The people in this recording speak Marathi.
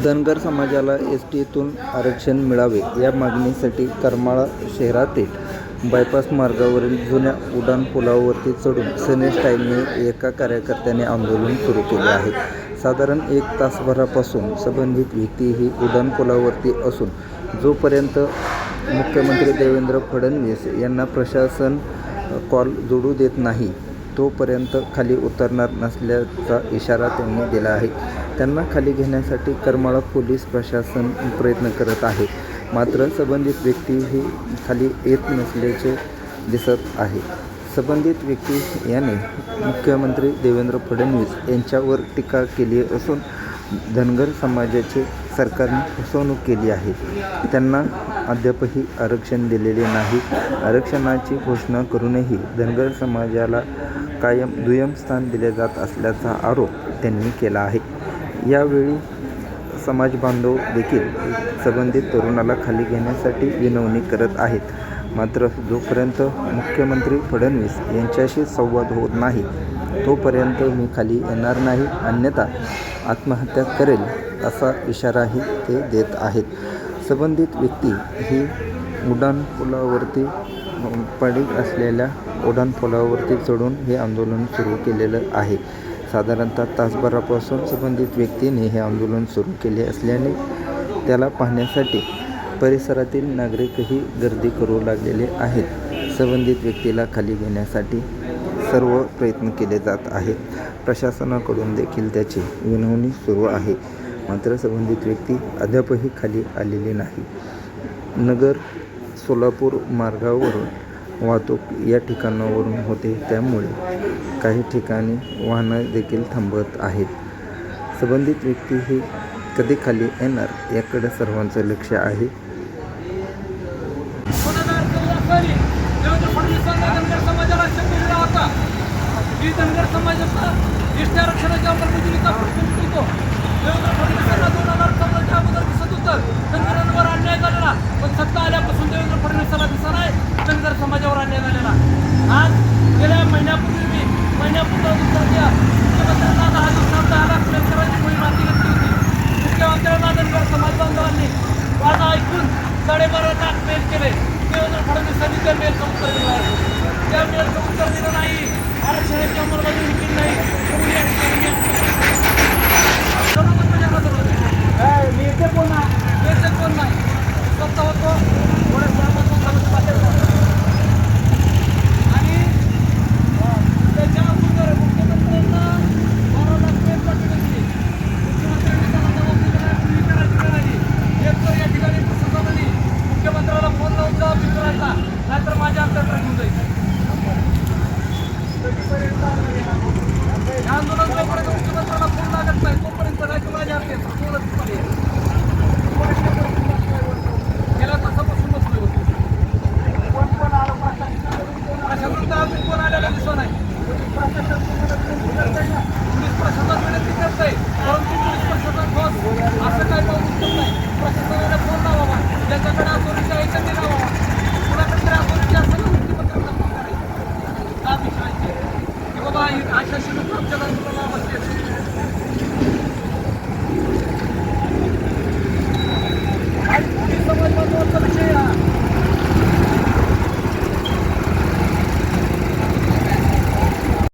धनगर समाजाला एस टीतून आरक्षण मिळावे या मागणीसाठी करमाळा शहरातील बायपास मार्गावरील जुन्या उड्डाण पुलावरती चढून सने स्टाईलने एका कार्यकर्त्याने आंदोलन सुरू केले आहे. साधारण एक तासभरापासून संबंधित व्यक्ती ही उड्डाण पुलावरती असून जोपर्यंत मुख्यमंत्री देवेंद्र फडणवीस यांना प्रशासन कॉल जोडू देत नाही तोपर्यंत खाली उतरणार नसल्याचा इशारा त्यांनी दिला आहे. त्यांना खाली घेण्यासाठी करमाळा पोलीस प्रशासन प्रयत्न करत आहे. मात्र संबंधित व्यक्ती ही खाली येत नसल्याचे दिसत आहे. संबंधित व्यक्ती याने मुख्यमंत्री देवेंद्र फडणवीस यांच्यावर टीका केली असून धनगर समाजाचे सरकारने फसवणूक केली आहे. त्यांना अद्यापही आरक्षण दिलेले नाही. आरक्षणाची घोषणा करूनही धनगर समाजाला कायम दुय्यम स्थान दिले जात असल्याचा आरोप त्यांनी केला आहे. यावेळी समाजबांधव देखील संबंधित तरुणाला खाली घेण्यासाठी विनवणी करत आहेत. मात्र जोपर्यंत मुख्यमंत्री फडणवीस यांच्याशी संवाद होत नाही तोपर्यंत मी खाली येणार नाही. अन्यथा आत्महत्या करेल असा इशाराही ते देत आहेत. संबंधित व्यक्ती ही उड्डाण पुलावरती पडीक असलेल्या उड्डाण पुलावरती चढून हे आंदोलन सुरू केलेलं आहे. साधारणतः तासभरापासून संबंधित व्यक्तीने हे आंदोलन सुरू केले असल्याने त्याला पाहण्यासाठी परिसरातील नागरिकही गर्दी करू लागलेले आहेत. संबंधित व्यक्तीला खाली घेण्यासाठी सर्व प्रयत्न केले जात आहेत. प्रशासनाकडून देखील त्याची विनवणी सुरू आहे. मात्र संबंधित व्यक्ती अद्यापही खाली आलेली नाही. नगर सोलापूर मार्गावरून वाहतूक या ठिकाणावरून होते. त्यामुळे काही ठिकाणी वाहनं देखील थांबत आहेत. संबंधित व्यक्ती ही कधी खाली येणार याकडे सर्वांचं लक्ष आहे. धनगर समाजाचा आरक्षणाच्या अंमलबजावणीचा प्रश्न देवेंद्र फडणवीसांना दोन हजार चौदाच्या अगोदर दिसत होतं धनगरांवर अन्याय झालेला पण सत्ता आल्यापासून देवेंद्र समाजावर अन्याय झालेला आज जबाब विचारायचा नाहीतर माझ्या अंतर घेऊन जाईल. Yok canım, bana bak geç.